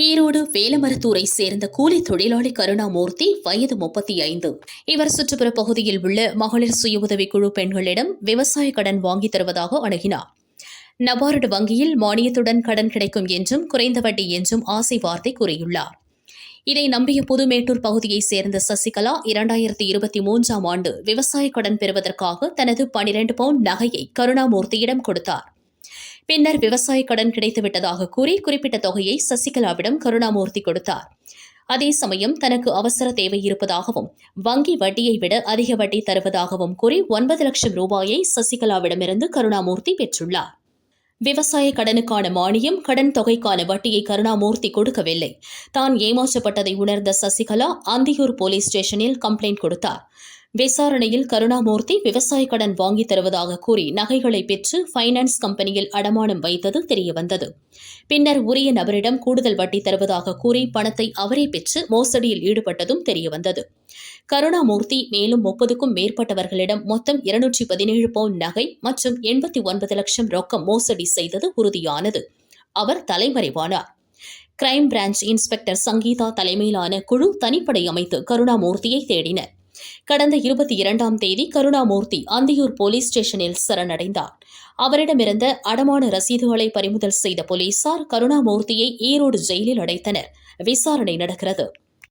ஈரோடு வேலமருத்தூரை சேர்ந்த கூலி தொழிலாளி கருணாமூர்த்தி வயது முப்பத்தி ஐந்து இவர் சுற்றுப்புற பகுதியில் உள்ள மகளிர் சுய உதவிக்குழு பெண்களிடம் விவசாய கடன் வாங்கி தருவதாக அணுகினார். நபார்டு வங்கியில் மானியத்துடன் கடன் கிடைக்கும் என்றும் குறைந்த வட்டி என்றும் ஆசை வார்த்தை கூறியுள்ளார். இதை நம்பிய புதுமேட்டூர் பகுதியைச் சேர்ந்த சசிகலா இரண்டாயிரத்தி இருபத்தி மூன்றாம் ஆண்டு விவசாய கடன் பெறுவதற்காக தனது பனிரெண்டு பவுண்ட் நகையை கருணாமூர்த்தியிடம் கொடுத்தார். பின்னர் விவசாய கடன் கிடைத்துவிட்டதாக கூறி குறிப்பிட்ட தொகையை சசிகலாவிடம் கருணாமூர்த்தி கொடுத்தார். அதே சமயம் தனக்கு அவசர தேவை இருப்பதாகவும் வங்கி வட்டியை விட அதிக வட்டி தருவதாகவும் கூறி ஒன்பது லட்சம் ரூபாயை சசிகலாவிடமிருந்து கருணாமூர்த்தி பெற்றுள்ளார். விவசாய கடனுக்கான மானியம் கடன் தொகைக்கான வட்டியை கருணாமூர்த்தி கொடுக்கவில்லை. தான் ஏமாற்றப்பட்டதை உணர்ந்த சசிகலா அந்தியூர் போலீஸ் ஸ்டேஷனில் கம்ப்ளைண்ட் கொடுத்தார். விசாரணையில் கருணாமூர்த்தி விவசாய கடன் வாங்கித் தருவதாக கூறி நகைகளை பெற்று ஃபைனான்ஸ் கம்பெனியில் அடமானம் வைத்தது தெரியவந்தது. பின்னர் உரிய நபரிடம் கூடுதல் வட்டி தருவதாக கூறி பணத்தை அவரே பெற்று மோசடியில் ஈடுபட்டதும் தெரியவந்தது. கருணாமூர்த்தி மேலும் முப்பதுக்கும் மேற்பட்டவர்களிடம் மொத்தம் இருநூற்றி பதினேழு பவுண்ட் நகை மற்றும் எண்பத்தி ஒன்பது லட்சம் ரொக்கம் மோசடி செய்தது உறுதியானது. அவர் தலைமறைவானார். கிரைம் பிரான்ச் இன்ஸ்பெக்டர் சங்கீதா தலைமையிலான குழு தனிப்படை அமைத்து கருணாமூர்த்தியை தேடினர். கடந்த இருபத்தி இரண்டாம் தேதி கருணாமூர்த்தி அந்தியூர் போலீஸ் ஸ்டேஷனில் சரணடைந்தார். அவரிடமிருந்த அடமான ரசீதுகளை பறிமுதல் செய்த போலீசார் கருணாமூர்த்தியை ஈரோடு ஜெயிலில் அடைத்தனர். விசாரணை நடக்கிறது.